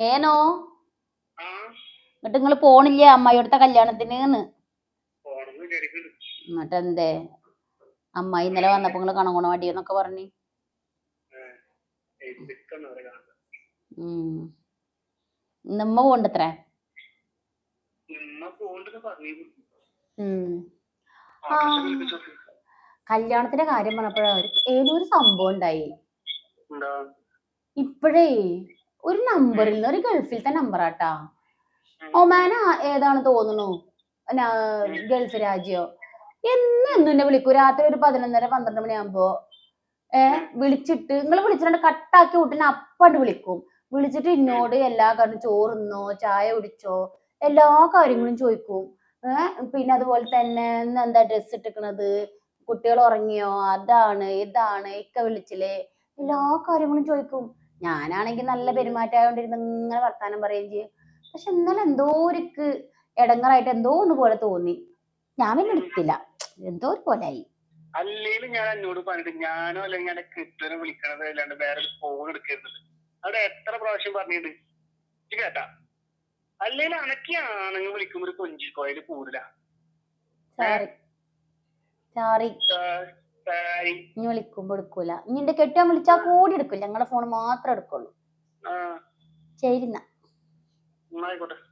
ഏനോ? എന്നിട്ട് നിങ്ങൾ പോണില്ല അമ്മായിയോടത്തെ കല്യാണത്തിന് എന്നിട്ട് എന്തേ അമ്മായി ഇന്നലെ വന്നപ്പോ നിങ്ങൾ കണങ്ങണ മടിയെന്നൊക്കെ പറഞ്ഞു. നമ്മ പോണ്ടത്രേ. കല്യാണത്തിന്റെ കാര്യം പറഞ്ഞപ്പോഴാ ഒരു ഏതൊരു സംഭവം ഉണ്ടായി. ഇപ്പോഴേ ഒരു നമ്പറിൽ നിന്ന് ഒരു ഗൾഫിലത്തെ നമ്പറാട്ടാ ഒമാന ഏതാണ് തോന്നുന്നു? ഗൾഫ് രാജ്യോ? എന്ന് എന്നും എന്നെ വിളിക്കൂ. രാത്രി ഒരു പതിനൊന്നര പന്ത്രണ്ട് മണിയാകുമ്പോ ഏ വിളിച്ചിട്ട് നിങ്ങൾ വിളിച്ചിട്ട് കട്ടാക്കി വിട്ടിന് അപ്പണ്ട് വിളിക്കും. വിളിച്ചിട്ട് എന്നോട് എല്ലാ കാര്യം ചോറുന്നോ ചായ കുടിച്ചോ എല്ലാ കാര്യങ്ങളും ചോദിക്കും. ഏ പിന്നെ അതുപോലെ തന്നെ എന്താ ഡ്രസ് ഇട്ടിക്കണത്? കുട്ടികൾ ഉറങ്ങിയോ? അതാണ് ഇതാണ് ഇക്ക വിളിച്ചില്ലേ? എല്ലാ കാര്യങ്ങളും ചോദിക്കും. ഞാനാണെങ്കിൽ നല്ല പെരുമാറ്റമായോണ്ടിരുന്ന് ഇങ്ങനെ വർത്താനം പറയുകയും ചെയ്യും. പക്ഷെ ഇന്നലെ എന്തോ ഒരുക്ക് ഇടങ്ങറായിട്ട് എന്തോ ഒന്ന് പോലെ തോന്നി. ഞാൻ പിന്നെ എടുത്തില്ല. എന്തോ ഒരു പോലായി അല്ലേലും ഞാൻ എന്നോട് പറഞ്ഞിട്ട് ഞാനോ അല്ലെങ്കിൽ എന്റെ കിട്ടനെ വിളിക്കണത് അല്ലാണ്ട് വേറെ ഫോൺ എടുക്കരുത്. അവിടെ എത്ര പ്രാവശ്യം പറഞ്ഞിട്ട് കേട്ടാ? അല്ലെങ്കിൽ അനക്കി ആണെങ്കിൽ വിളിക്കുമ്പോ ഒരു കൊഞ്ചിക്കോയിൽ കൂടുതലാ. സോറി ഇനി വിളിക്കുമ്പോ എടുക്കൂല. ഇനി എന്റെ കെട്ടിയാൻ വിളിച്ചാ കൂടി എടുക്കില്ല. ഞങ്ങളുടെ ഫോൺ മാത്രം എടുക്കുള്ളൂ. ശരി എന്നാ. എന്നായിക്കോട്ടെ